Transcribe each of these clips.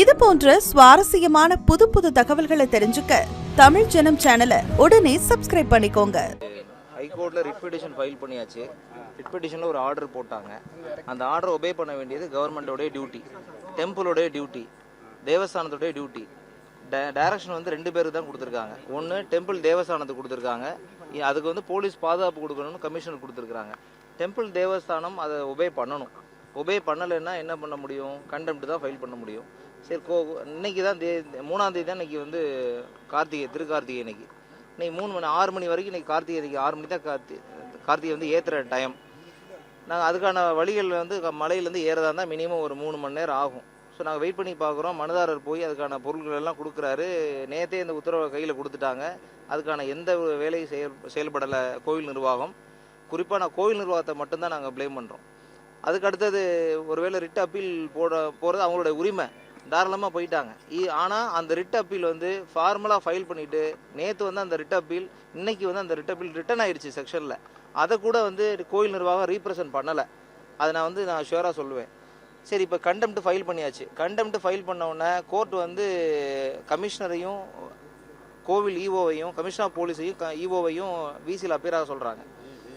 இது போன்ற சுவாரஸ்யமான புது புது தகவல்களை தெரிஞ்சுக்க தமிழ் ஜனம் சேனலை உடனே சப்ஸ்கிரைப் பண்ணிக்கோங்க. ஹைகோர்ட்டில் ரிட் பெட்டிஷன் ஃபைல் பண்ணியாச்சு. ரிட் பெட்டிஷனில் ஒரு ஆர்டர் போட்டாங்க. அந்த ஆர்டரை ஒபே பண்ண வேண்டியது கவர்மெண்டோடைய டியூட்டி டெம்பிளோடைய டியூட்டி தேவஸ்தானத்துடைய டியூட்டி டைரக்ஷன் வந்து ரெண்டு பேருக்கு தான் கொடுத்துருக்காங்க. ஒன்று டெம்பிள் தேவஸ்தானத்துக்கு கொடுத்துருக்காங்க. அதுக்கு வந்து போலீஸ் பாதுகாப்பு கொடுக்கணும்னு கமிஷனர் கொடுத்துருக்காங்க டெம்பிள் தேவஸ்தானம் அதை ஒபே பண்ணணும். ஒபே பண்ணலைன்னா என்ன பண்ண முடியும்? கண்டெம்ட் தான் ஃபைல் பண்ண முடியும். சரி கோ இன்னைக்கு தான் தே மூணாம் தான் இன்னைக்கு வந்து கார்த்திகை திருக்கார்த்திகை இன்னைக்கு. இன்னைக்கு மூணு மணி ஆறு மணி வரைக்கும் இன்னைக்கு கார்த்திகை இன்னைக்கு ஆறு மணி தான் கார்த்தி கார்த்திகை வந்து ஏற்றுற டைம் நாங்கள் அதுக்கான வழிகள் வந்து க- மலையிலேருந்து ஏறதா இருந்தால் மினிமம் ஒரு மூணு மணி நேரம் ஆகும். ஸோ நாங்கள் வெயிட் பண்ணி பார்க்குறோம். மனுதாரர் போய் அதுக்கான பொருட்கள் எல்லாம் கொடுக்குறாரு. நேற்றே இந்த உத்தரவை கையில் கொடுத்துட்டாங்க. அதுக்கான எந்த ஒரு வேலையும் செயல் செயல்படலை கோவில் நிர்வாகம். குறிப்பாக நான் கோவில் நிர்வாகத்தை மட்டும்தான் நாங்கள் ப்ளேம் பண்ணுறோம் அதுக்கு அடுத்தது ஒருவேளை ரிட் அப்பீல் போட போகிறது அவங்களுடைய உரிமை. தாராளமாக போயிட்டாங்க. ஆனால் அந்த ரிட் அப்பீல் வந்து ஃபார்மலாக ஃபைல் பண்ணிவிட்டு நேற்று வந்து அந்த ரிட் அப்பீல் இன்னைக்கு வந்து அந்த ரிட் அப்பீல் ரிட்டன் ஆயிடுச்சு செக்ஷனில். அதை கூட வந்து கோயில் நிர்வாகம் ரீப்ரசன்ட் பண்ணலை. அதை நான் வந்து நான் ஷுவராக சொல்லுவேன். சரி இப்போ கண்டெம்ட் ஃபைல் பண்ணியாச்சு. கண்டெம்ட் ஃபைல் பண்ணவுடனே கோர்ட் வந்து கமிஷனரையும் கோவில் இஓவையும் கமிஷனர் போலீஸையும் இஓவையும் விசியில் அப்பியர் ஆக சொல்கிறாங்க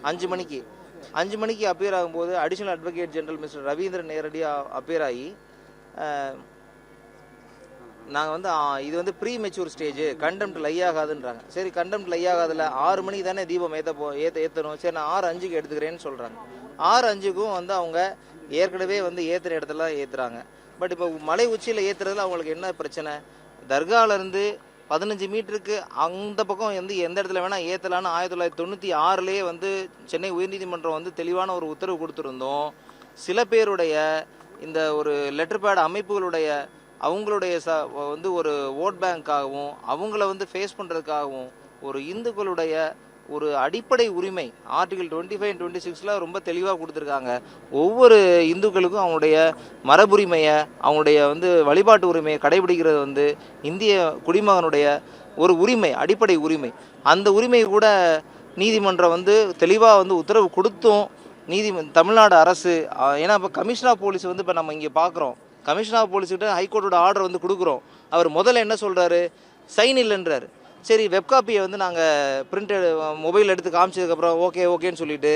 அஞ்சு மணிக்கு. அஞ்சு மணிக்கு அப்பியர் ஆகும்போது additional advocate general mister Raveendran நேரடியாக அப்பியர் ஆகி நாங்கள் வந்து இது வந்து premature stage contempt lie ஆகாதுன்றாங்க சரி கண்டெம்ட் லை ஆகாதுல்ல ஆறு மணிக்கு தானே தீபம் ஏற்ற போ ஏற்ற ஏற்றணும் சரி நான் ஆறு அஞ்சுக்கு எடுத்துக்கிறேன்னு சொல்கிறாங்க ஆறு அஞ்சுக்கும் வந்து அவங்க ஏற்கனவே வந்து ஏற்றுற இடத்துல ஏற்றுறாங்க பட் இப்போ மலை உச்சியில் ஏற்றுறதுல அவங்களுக்கு என்ன பிரச்சனை? தர்கால இருந்து பதினஞ்சு மீட்டருக்கு அந்த பக்கம் வந்து எந்த இடத்துல வேணால் ஏற்றலான்னு ஆயிரத்தி தொள்ளாயிரத்தி தொண்ணூற்றி ஆறுலேயே வந்து சென்னை உயர்நீதிமன்றம் வந்து தெளிவான ஒரு உத்தரவு கொடுத்துருந்தோம். சில பேருடைய இந்த ஒரு லெட்டர் பேட் அமைப்புகளுடைய அவங்களுடைய ச வந்து ஒரு ஓட் பேங்க்காகவும் அவங்கள வந்து ஃபேஸ் பண்ணுறதுக்காகவும் ஒரு இந்துக்களுடைய ஒரு அடிப்படை உரிமை ஆர்டிகல் டுவெண்ட்டி ஃபைவ் டுவெண்ட்டி சிக்ஸில் ரொம்ப தெளிவாக கொடுத்துருக்காங்க. ஒவ்வொரு இந்துக்களுக்கும் அவங்களுடைய மரபுரிமையை அவங்களுடைய வந்து வழிபாட்டு உரிமையை கடைபிடிக்கிறது வந்து இந்திய குடிமகனுடைய ஒரு உரிமை அடிப்படை உரிமை. அந்த உரிமை கூட நீதிமன்றம் வந்து தெளிவாக வந்து உத்தரவு கொடுத்தும் நீதி தமிழ்நாடு அரசு ஏன்னா இப்போ கமிஷனர் போலீஸ் வந்து இப்போ நம்ம இங்கே பார்க்குறோம் கமிஷனர் ஆஃப் போலீஸ்கிட்ட ஹைகோர்ட்டோட ஆர்டர் வந்து கொடுக்குறோம். அவர் முதல்ல என்ன சொல்கிறாரு சைன் இல்லைன்றாரு. சரி வெப்காப்பியை வந்து நாங்கள் பிரிண்ட் மொபைல் எடுத்து காமிச்சதுக்கப்புறம் ஓகே ஓகேன்னு சொல்லிட்டு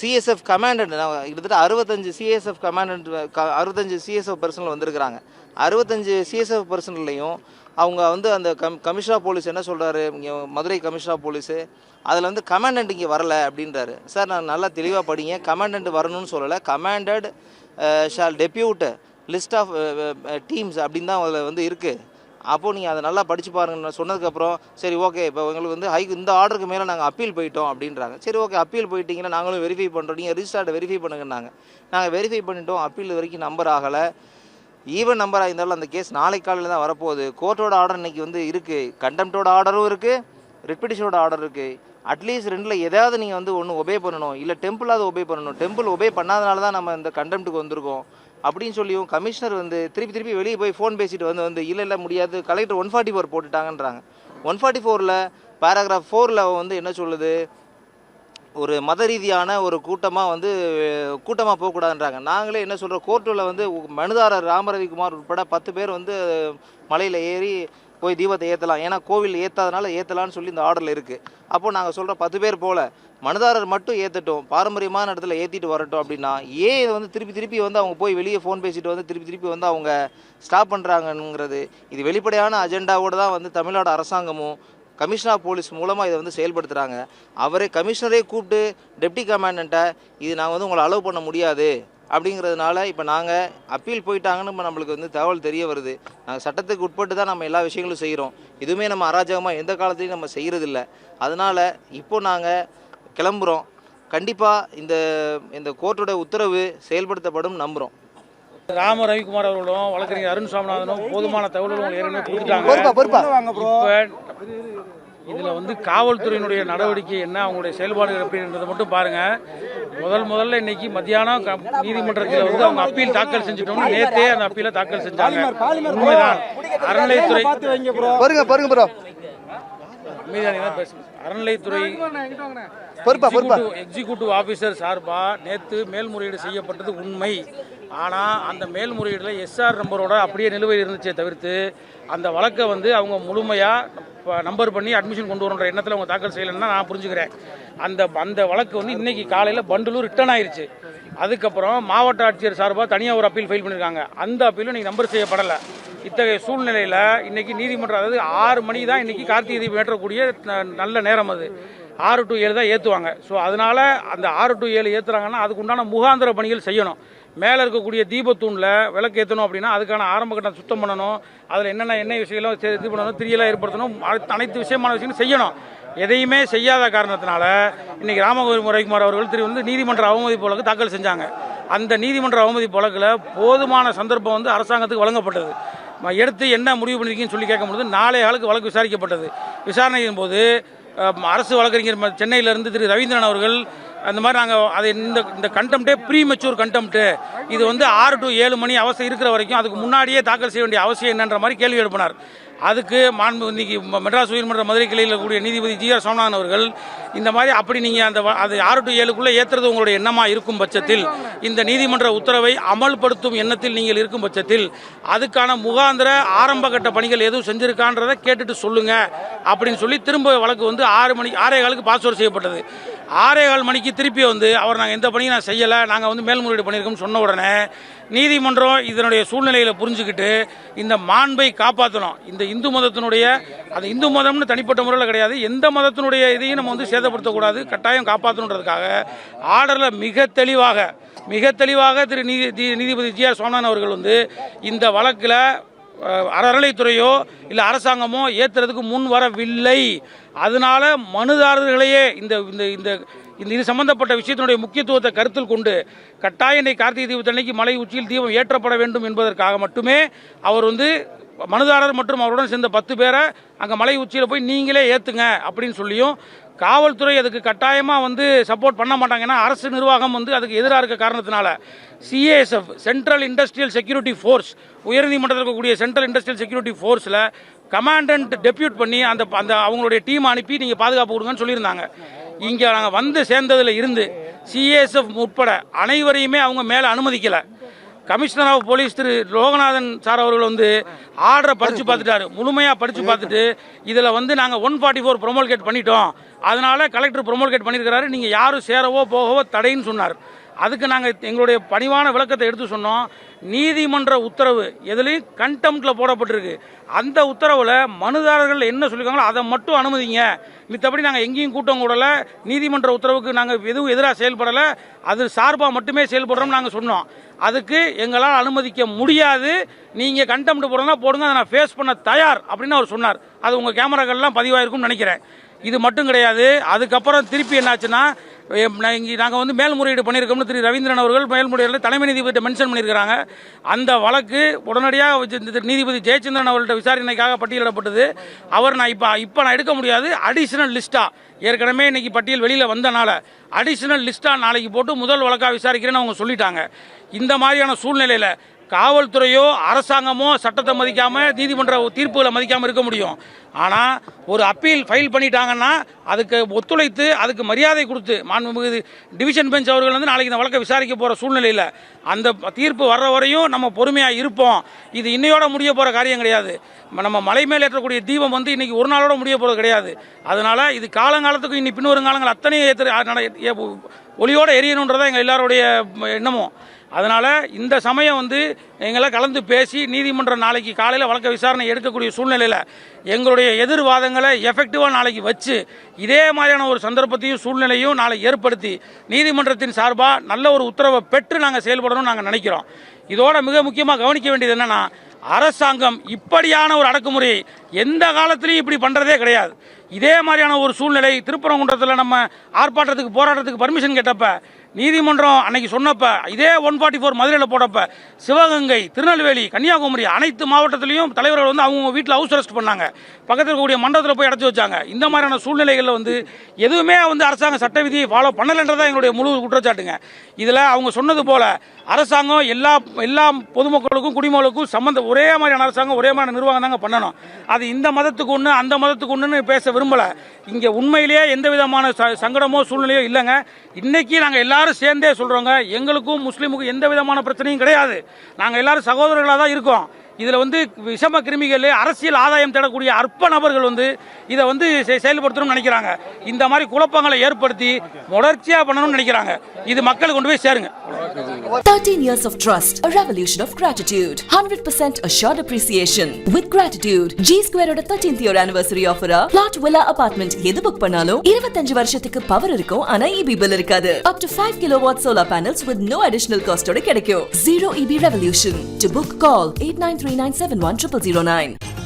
சிஎஸ்எஃப் கமாண்டன்ட் நான் கிட்டத்தட்ட அறுபத்தஞ்சு சிஎஸ்எஃப் கமாண்டன்ட் அறுபத்தஞ்சு சிஎஸ்எஃப் பர்சனில் வந்திருக்கிறாங்க. அறுபத்தஞ்சு சிஎஸ்எஃப் பர்சன்லையும் அவங்க வந்து அந்த கம் கமிஷனர் போலீஸ் என்ன சொல்கிறாரு இங்கே மதுரை கமிஷனர் போலீஸு அதில் வந்து கமாண்டன்ட் இங்கே வரல அப்படின்றாரு. சார் நான் நல்லா தெளிவாக படிங்க. கமாண்டன்ட் வரணும்னு சொல்லலை. Commandant shall depute list of teams அப்படின்னு தான் அதில் வந்து இருக்குது அப்போது நீங்கள் அதை நல்லா படித்து பாருங்கன்னு சொன்னதுக்கப்புறம் சரி ஓகே இப்போ உங்களுக்கு வந்து ஹை இந்த ஆர்டருக்கு மேலே நாங்கள் அப்பீல் போயிட்டோம் அப்படின்றாங்க. சரி ஓகே அப்பீல் போயிட்டீங்கன்னா நாங்களும் வெரிஃபை பண்ணுறோம் நீங்கள் ரிஜிஸ்டர்டை வெரிஃபை பண்ணுங்கன்னாங்க. நாங்கள் வெரிஃபை பண்ணிட்டோம். அப்பீல் வரைக்கும் நம்பர் ஆகலை. ஈவன் நம்பராக இருந்தாலும் அந்த கேஸ் நாளைக்கு காலையில் தான் வரப்போகுது. கோர்ட்டோட ஆர்டர் இன்னைக்கு வந்து இருக்குது கண்டெம்ட்டோட ஆர்டரும் இருக்குது ரிப்பிட்டிஷனோட ஆர்டர் இருக்குது அட்லீஸ்ட் ரெண்டில் எதாவது நீங்கள் வந்து ஒன்று ஒபே பண்ணணும். இல்லை டெம்பிளாவது ஒபே பண்ணணும். டெம்பிள் ஒபே பண்ணாதனால தான் நம்ம இந்த கண்டெம்ட்டுக்கு வந்திருக்கோம். அப்படின்னு சொல்லியும் கமிஷனர் வந்து திருப்பி திருப்பி வெளியே போய் ஃபோன் பேசிட்டு வந்து வந்து இல்லை இல்லை முடியாது. கலெக்டர் ஒன் ஃபார்ட்டி ஃபோர் போட்டுட்டாங்கன்றாங்க. ஒன் ஃபார்ட்டி ஃபோரில் பேராகிராஃப் ஃபோரில் வந்து என்ன சொல்லுது? ஒரு மத ரீதியான ஒரு கூட்டமாக வந்து கூட்டமாக போகக்கூடாதுன்றாங்க. நாங்களே என்ன சொல்கிறோம் கோர்ட்டில் வந்து மனுதாரர் ராமரவிக்குமார் உட்பட பத்து பேர் வந்து மலையில் ஏறி போய் தீபத்தை ஏற்றலாம் ஏன்னா கோவில் ஏற்றாதனால ஏற்றலான்னு சொல்லி இந்த ஆர்டரில் இருக்குது அப்போது நாங்கள் சொல்கிற பத்து பேர் போல் மனுதாரர் மட்டும் ஏற்றட்டும் பாரம்பரியமான இடத்துல ஏற்றிட்டு வரட்டும் அப்படின்னா ஏன் இதை வந்து திருப்பி திருப்பி வந்து அவங்க போய் வெளியே ஃபோன் பேசிட்டு வந்து திருப்பி திருப்பி வந்து அவங்க ஸ்டாப் பண்ணுறாங்கங்கிறது இது வெளிப்படையான அஜெண்டாவோடு தான் வந்து தமிழ்நாடு அரசாங்கமும் கமிஷனர் ஆஃப் போலீஸ் மூலமாக இதை வந்து செயல்படுத்துகிறாங்க அவரே கமிஷனரே கூப்பிட்டு டெப்டி கமாண்டண்ட்டை இது நாங்கள் வந்து உங்களை அலோவ் பண்ண முடியாது. அப்படிங்கிறதுனால இப்போ நாங்கள் அப்பீல் போயிட்டாங்கன்னு இப்ப நம்மளுக்கு வந்து தகவல் தெரிய வருது. நாங்கள் சட்டத்துக்கு உட்பட்டு தான் நம்ம எல்லா விஷயங்களும் செய்கிறோம் இதுவுமே நம்ம அராஜகமாக எந்த காலத்துலையும் நம்ம செய்கிறதில்ல அதனால் இப்போ நாங்கள் கிளம்புறோம். கண்டிப்பாக இந்த இந்த கோர்ட்டோட உத்தரவு செயல்படுத்தப்படும் நம்புகிறோம் ராம ரவிக்குமார் அவர்களும் வழக்கறிஞர் அருண் சாமிநாதனும் போதுமான தகவல்கள் ஏற்கனவே கொடுத்துட்டாங்க. இதுல வந்து காவல்துறையினுடைய நடவடிக்கை என்ன அவங்களுடைய செயல்பாடுகள் எப்படின்றத மட்டும் பாருங்க. முதல் முதல்ல இன்னைக்கு மத்தியானம் க- நீதிமன்றத்தில் வந்து அவங்க அப்பீல் தாக்கல் செஞ்சுட்டோம்னு நேத்தே அந்த அப்பீலை தாக்கல் செஞ்சாங்க. உண்மைதான். அறநிலையத்துறை பாருங்க பாருங்க ப்ரோ. அமைதியாக தான் பேசுங்க. அறநிலைத்துறை பொறுப்பா பொறுப்பா. எக்ஸிக்யூட்டிவ் ஆஃபீஸர் சார்பாக நேற்று மேல்முறையீடு செய்யப்பட்டது உண்மை. ஆனால் அந்த மேல்முறையீடில் எஸ்ஆர் நம்பரோட அப்படியே நிலுவையில் இருந்துச்சே தவிர்த்து அந்த வழக்கை வந்து அவங்க முழுமையாக நம்பர் பண்ணி அட்மிஷன் கொண்டு வரன்ற எண்ணத்தில் அவங்க தாக்கல் செய்யலைன்னா நான் புரிஞ்சுக்கிறேன். அந்த அந்த வழக்கு வந்து இன்னைக்கு காலையில் பண்டலூர் ரிட்டர்ன் ஆயிருச்சு. அதுக்கப்புறம் மாவட்ட ஆட்சியர் சார்பாக தனியாக ஒரு அப்பீல் ஃபைல் பண்ணியிருக்காங்க அந்த அப்பீலும் இன்னைக்கு நம்பர் செய்யப்படலை. இத்தகைய சூழ்நிலையில் இன்னைக்கு நீதிமன்றம் அதாவது ஆறு மணி தான் இன்னைக்கு கார்த்திகை தீபம் ஏற்றக்கூடிய ந- நல்ல நேரம் அது. ஆறு டு ஏழு தான் ஏற்றுவாங்க ஸோ அதனால அந்த ஆறு டு ஏழு ஏற்றுறாங்கன்னா அதுக்கு உண்டான முகாந்திர பணிகள் செய்யணும். மேலே இருக்கக்கூடிய தீபத்தூணில் விளக்கு ஏற்றணும் அப்படின்னா அதுக்கான ஆரம்ப கட்டம் சுத்தம் பண்ணணும். அதில் என்னென்ன எண்ணெய் விஷயங்களும் இது பண்ணணும் திரியெல்லாம் ஏற்படுத்தணும் அனைத்து- விஷயமான விஷயங்களும் செய்யணும். எதையுமே செய்யாத காரணத்தினால இன்னைக்கு ராமகோவில் முறைக்குமார் அவர்கள் திரு வந்து நீதிமன்ற அவமதிப்பு வழக்கு தாக்கல் செஞ்சாங்க. அந்த நீதிமன்ற அவமதிப்பு வழக்கில் போதுமான சந்தர்ப்பம் வந்து அரசாங்கத்துக்கு வழங்கப்பட்டது. எடுத்து என்ன முடிவு பண்ணிருக்கீங்கன்னு சொல்லி கேட்கும்போது நாளை ஆளுக்கு வழக்கு விசாரிக்கப்பட்டது. விசாரணையின் போது அரசு வழக்கறிஞர் ம- சென்னையிலிருந்து திரு ரவீந்திரன் அவர்கள் அந்த மாதிரி நாங்கள் அது இந்த இந்த கண்டம்ட்டே ப்ரீ மெச்சூர் கண்டம்ட்டு இது வந்து ஆறு டு ஏழு மணி அவசியம் இருக்கிற வரைக்கும் அதுக்கு முன்னாடியே தாக்கல் செய்ய வேண்டிய அவசியம் என்னன்ற மாதிரி கேள்வி எழுப்பினார். அதுக்கு மாண்பு இன்னைக்கு மெட்ராஸ் உயர்மன்ற மதுரை கிளையில் கூடிய நீதிபதி ஜி ஆர் சோமநாதன் அவர்கள் இந்த மாதிரி அப்படி நீங்கள் அந்த அது ஆறு டு ஏழுக்குள்ளே ஏற்றுறது உங்களுடைய எண்ணமாக இருக்கும் பட்சத்தில் இந்த நீதிமன்ற உத்தரவை அமல்படுத்தும் எண்ணத்தில் நீங்கள் இருக்கும் பட்சத்தில் அதுக்கான முகாந்திர ஆரம்ப கட்ட பணிகள் எதுவும் செஞ்சிருக்கான்றதை கேட்டுட்டு சொல்லுங்கள் அப்படின்னு சொல்லி திரும்ப வழக்கு வந்து ஆறு மணி ஆறே காலுக்கு பாஸ்வேர்ட் செய்யப்பட்டது. ஆறே கால் மணிக்கு திருப்பி வந்து அவர் நாங்கள் எந்த பணியும் நான் செய்யலை நாங்கள் வந்து மேல்முறையீடு பண்ணியிருக்கோம்னு சொன்ன உடனே நீதிமன்றம் இதனுடைய சூழ்நிலையில் புரிஞ்சுக்கிட்டு இந்த மாண்பை காப்பாற்றணும் இந்த இந்து மதத்தினுடைய அது இந்து மதம்னு தனிப்பட்ட முறையில் கிடையாது. எந்த மதத்தினுடைய இதையும் நம்ம வந்து சேதப்படுத்தக்கூடாது. கட்டாயம் காப்பாற்றணுன்றதுக்காக ஆர்டரில் மிக தெளிவாக மிக தெளிவாக திரு நீதி நீதிபதி ஜி ஆர் சோமநாதன் அவர்கள் வந்து இந்த வழக்கில் அறநிலைத்துறையோ இல்லை அரசாங்கமோ ஏற்றுறதுக்கு முன் வரவில்லை. அதனால மனுதாரர்களையே இந்த இந்த இந்த இந்த இது சம்பந்தப்பட்ட விஷயத்தினுடைய முக்கியத்துவத்தை கருத்தில் கொண்டு கட்டாய இன்னை கார்த்திகை தீபத்தன்னைக்கு மலை உச்சியில் தீபம் ஏற்றப்பட வேண்டும் என்பதற்காக மட்டுமே அவர் வந்து மனுதாரர் மற்றும் அவருடன் சேர்ந்த பத்து பேரை அங்கே மலை உச்சியில் போய் நீங்களே ஏற்றுங்க அப்படின்னு சொல்லியும் காவல்துறை அதுக்கு கட்டாயமாக வந்து சப்போர்ட் பண்ண மாட்டாங்க. ஏன்னா அரசு நிர்வாகம் வந்து அதுக்கு எதிராக இருக்க காரணத்தினால CASF central industrial security force உயர்நீதிமன்றத்தில் இருக்கக்கூடிய சென்ட்ரல் இண்டஸ்ட்ரியல் செக்யூரிட்டி ஃபோர்ஸில் கமாண்டன்ட் டெப்யூட் பண்ணி அந்த அந்த அவங்களுடைய டீம் அனுப்பி நீங்கள் பாதுகாப்பு கொடுங்கன்னு சொல்லியிருந்தாங்க. இங்கே நாங்கள் வந்து சேர்ந்ததில் இருந்து சிஏஎஸ்எஃப் உட்பட அனைவரையுமே அவங்க மேலே அனுமதிக்கலை. Commissioner of police Thiru Loganathan sir அவர்கள் வந்து ஆர்டரை படித்து பார்த்துட்டாரு. முழுமையாக படித்து பார்த்துட்டு இதில் வந்து நாங்கள் ஒன் ஃபார்ட்டி ஃபோர் ப்ரொமோல்கேட் பண்ணிட்டோம். அதனால கலெக்டர் ப்ரொமோல்கேட் பண்ணியிருக்கிறாரு நீங்கள் யாரும் சேரவோ போகவோ தடைன்னு சொன்னார். அதுக்கு நாங்கள் எங்களுடைய பணிவான விளக்கத்தை எடுத்து சொன்னோம். நீதிமன்ற உத்தரவு எதுலேயும் கண்டெம்ட்டில் போடப்பட்டிருக்கு. அந்த உத்தரவில் மனுதாரர்கள் என்ன சொல்லியிருக்காங்களோ அதை மட்டும் அனுமதிங்க. மித்தபடி நாங்கள் எங்கேயும் கூட்டம் கூடலை. நீதிமன்ற உத்தரவுக்கு நாங்கள் எதுவும் எதிராக செயல்படலை. அது சார்பாக மட்டுமே செயல்படுறோம்னு நாங்கள் சொன்னோம். அதுக்கு எங்களால் அனுமதிக்க முடியாது. நீங்கள் கண்டெம்ட் போடுறதா போடுங்க. அதை நான் ஃபேஸ் பண்ண தயார் அப்படின்னு அவர் சொன்னார். அது உங்கள் கேமராக்கள்லாம் பதிவாயிருக்கும்னு நினைக்கிறேன். இது மட்டும் கிடையாது. அதுக்கப்புறம் திருப்பி என்னாச்சுன்னா இங்கே நாங்கள் வந்து மேல்முறையீடு பண்ணியிருக்கோம்னு திரு. ரவீந்திரன் அவர்கள் மேல்முறையீடு தலைமை நீதிபதி மென்ஷன் பண்ணியிருக்கிறாங்க. அந்த வழக்கு உடனடியாக நீதிபதி ஜெயச்சந்திரன் அவர்கள்ட்ட விசாரணைக்காக பட்டியலிடப்பட்டது. அவர் நான் இப்போ இப்போ நான் எடுக்க முடியாது. அடிஷனல் லிஸ்ட்டாக ஏற்கனவே இன்னைக்கு பட்டியல் வெளியில் வந்தனால அடிஷனல் லிஸ்ட்டாக நாளைக்கு போட்டு முதல் வழக்காக விசாரிக்கிறேன்னு அவங்க சொல்லிட்டாங்க. இந்த மாதிரியான சூழ்நிலையில் காவல்துறையோ அரசாங்கமோ சட்டத்தை மதிக்காம நீதிமன்ற தீர்ப்புகளை மதிக்காம இருக்க முடியும். ஆனா ஒரு அப்பீல் ஃபைல் பண்ணிட்டாங்கன்னா அதுக்கு ஒத்துழைத்து அதுக்கு மரியாதை கொடுத்து மாண்புமிகு டிவிஷன் பெஞ்ச் அவர்கள் வந்து நாளைக்கு இந்த வழக்கை விசாரிக்க போற சூழ்நிலையில் அந்த தீர்ப்பு வர்ற வரையும் நம்ம பொறுமையா இருப்போம். இது இன்னையோட முடிய போற காரியம் கிடையாது. நம்ம மலை மேல் ஏற்றக்கூடிய தீபம் வந்து இன்னைக்கு ஒரு நாளோட முடிய போறது கிடையாது. அதனால இது காலங்காலத்துக்கும் இன்னி பின்வரும் காலங்கள் அத்தனையும் ஏற்ற நட- ஒளியோட எரியணுன்றதான் எங்க எல்லாருடைய எண்ணமும். அதனால இந்த சமயம் வந்து எங்களை கலந்து பேசி நீதிமன்றம் நாளைக்கு காலையில் வழக்க விசாரணை எடுக்கக்கூடிய சூழ்நிலையில் எங்களுடைய எதிர்வாதங்களை எஃபெக்டிவாக நாளைக்கு வச்சு இதே மாதிரியான ஒரு சந்தர்ப்பத்தையும் சூழ்நிலையும் நாளை ஏற்படுத்தி நீதிமன்றத்தின் சார்பாக நல்ல ஒரு உத்தரவை பெற்று நாங்கள் செயல்படணும்னு நாங்கள் நினைக்கிறோம். இதோட மிக முக்கியமாக கவனிக்க வேண்டியது என்னன்னா அரசாங்கம் இப்படியான ஒரு அடக்குமுறையை எந்த காலத்திலையும் இப்படி பண்ணுறதே கிடையாது. இதே மாதிரியான ஒரு சூழ்நிலை திருப்பரங்குன்றத்தில் நம்ம ஆர்ப்பாட்டத்துக்கு போராட்டத்துக்கு பர்மிஷன் கேட்டப்ப நீதிமன்றம் அன்னைக்கு சொன்னப்ப இதே ஒன் ஃபார்ட்டி ஃபோர் மதுரையில் போட்டப்ப சிவகங்கை திருநெல்வேலி கன்னியாகுமரி அனைத்து மாவட்டத்திலையும் தலைவர்கள் வந்து அவங்க வீட்டில் ஹவுஸ் அரெஸ்ட் பண்ணாங்க. பக்கத்தில் இருக்கக்கூடிய மண்டபத்தில் போய் அடைச்சி வச்சாங்க. இந்த மாதிரியான சூழ்நிலைகளில் வந்து எதுவுமே வந்து அரசாங்க சட்ட விதியை ஃபாலோ பண்ணலைன்றதான் எங்களுடைய முழு குற்றச்சாட்டுங்க. இதில் அவங்க சொன்னது போல அரசாங்கம் எல்லா எல்லா பொதுமக்களுக்கும் குடிமக்களுக்கும் சம்மந்த ஒரே மாதிரியான அரசாங்கம் ஒரே மாதிரியான நிர்வாகம் தாங்க பண்ணணும். அது இந்த மதத்துக்கு ஒன்று அந்த மதத்துக்கு ஒன்றுன்னு பேச விரும்பலை. இங்கே உண்மையிலேயே எந்த விதமான ச- சங்கடமோ சூழ்நிலையோ இல்லைங்க. இன்னைக்கு நாங்கள் எல்லா எல்லாரும் சேர்ந்தே சொல்கிறோங்க எங்களுக்கும் முஸ்லீமுக்கும் எந்த விதமான பிரச்சனையும் கிடையாது. நாங்கள் எல்லாரும் சகோதரர்களாக தான் இருக்கோம். இதில் வந்து விஷம கிருமிகள் அரசியல் ஆதாயம் தேடக்கூடிய அற்ப நபர்கள் வந்து இதை வந்து செ- செயல்படுத்தணும்னு நினைக்கிறாங்க இந்த மாதிரி குழப்பங்களை ஏற்படுத்தி தொடர்ச்சியாக பண்ணணும்னு நினைக்கிறாங்க இது மக்களுக்கு கொண்டு போய் சேருங்க 13 years of trust, a revolution of gratitude, 100% assured appreciation. With gratitude, G Square ஓட 13th year anniversary offer ஆ plot villa apartment எது புக் பண்ணாலும் 25 வருஷத்துக்கு பவர் இருக்கும் ஆனா EB bill இருக்காது. Up to 5 kilowatt solar panels with no additional cost ஓட கிடைக்கும். Zero EB revolution. To book, call 039710009.